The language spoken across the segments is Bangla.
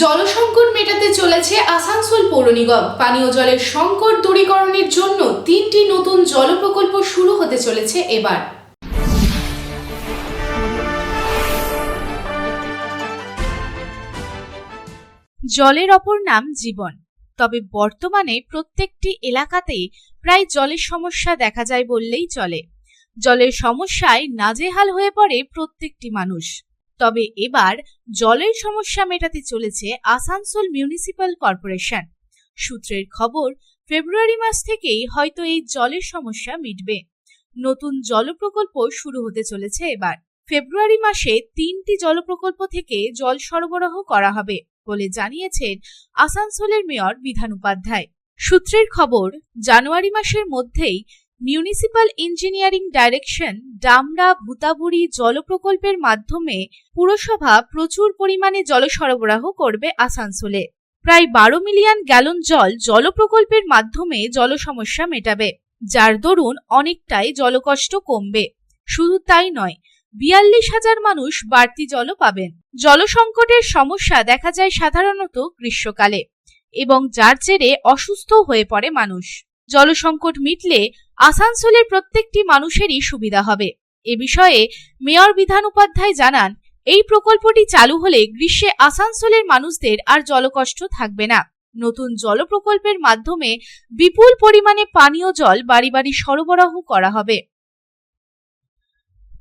জলসংকট মেটাতে চলেছে আসানসোল পৌর নিগম। পানীয় জলের সংকট দূরীকরণের জন্য তিনটি নতুন জল প্রকল্প শুরু হতে চলেছে এবার। জলের অপর নাম জীবন। তবে বর্তমানে প্রত্যেকটি এলাকাতেই প্রায় জলের সমস্যা দেখা যায় বললেই চলে। জলের সমস্যায় নাজেহাল হয়ে পড়ে প্রত্যেকটি মানুষ। তবে এবার জলের সমস্যা মেটাতে চলেছে আসানসোল মিউনিসিপ্যাল কর্পোরেশন। সূত্রের খবর, ফেব্রুয়ারি মাস থেকেই হয়তো এই জলের সমস্যা মিটবে। নতুন জল প্রকল্প শুরু হতে চলেছে এবার। ফেব্রুয়ারি মাসে তিনটি জল প্রকল্প থেকে জল সরবরাহ করা হবে বলে জানিয়েছেন আসানসোলের মেয়র বিধান উপাধ্যায়। সূত্রের খবর, জানুয়ারি মাসের মধ্যেই municipal engineering direction Damra Bhutaburi জল প্রকল্পের মাধ্যমে পুরসভা প্রচুর পরিমাণে জল সরবরাহ করবে আসানসোলে। প্রায় বারো মিলিয়ন গ্যালন জল জল প্রকল্পের মাধ্যমে জল সমস্যা মেটাবে, যার দরুন অনেকটাই জলকষ্ট কমবে। শুধু তাই নয়, বিয়াল্লিশ হাজার মানুষ বাড়তি জলও পাবেন। জলসংকটের সমস্যা দেখা যায় সাধারণত গ্রীষ্মকালে, এবং যার জেরে অসুস্থ হয়ে পড়ে মানুষ। জলসংকট মিটলে আসানসোলের প্রত্যেকটি মানুষেরই সুবিধা হবে। এ বিষয়ে মেয়র বিধান উপাধ্যায় জানান, এই প্রকল্পটি চালু হলে গ্রীষ্মে আসানসোলের মানুষদের আর জলকষ্ট থাকবে না। নতুন জল প্রকল্পের মাধ্যমে বিপুল পরিমাণে পানীয় জল বাড়ি বাড়ি সরবরাহ করা হবে।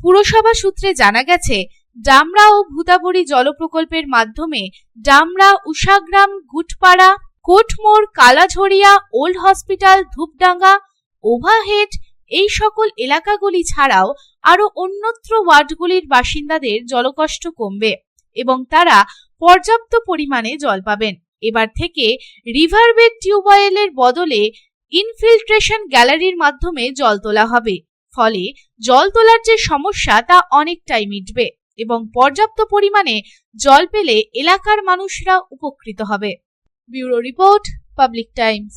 পুরসভা সূত্রে জানা গেছে, ডামরা ও ভূতাবড়ি জল প্রকল্পের মাধ্যমে Damra, Ushagram, Gutpara, Kotmor Kalajharia old hospital, Dhupdanga overhead এই সকল এলাকাগুলি ছাড়াও আরও অন্যত্র ওয়ার্ডগুলির বাসিন্দাদের জলকষ্ট কমবে এবং তারা পর্যাপ্ত পরিমাণে জল পাবেন। এবার থেকে রিভারবেড টিউবওয়েলের বদলে ইনফিল্ট্রেশন গ্যালারির মাধ্যমে জল তোলা হবে। ফলে জল তোলার যে সমস্যা তা অনেকটাই মিটবে এবং পর্যাপ্ত পরিমাণে জল পেলে এলাকার মানুষরা উপকৃত হবে। Bureau report, Public Times.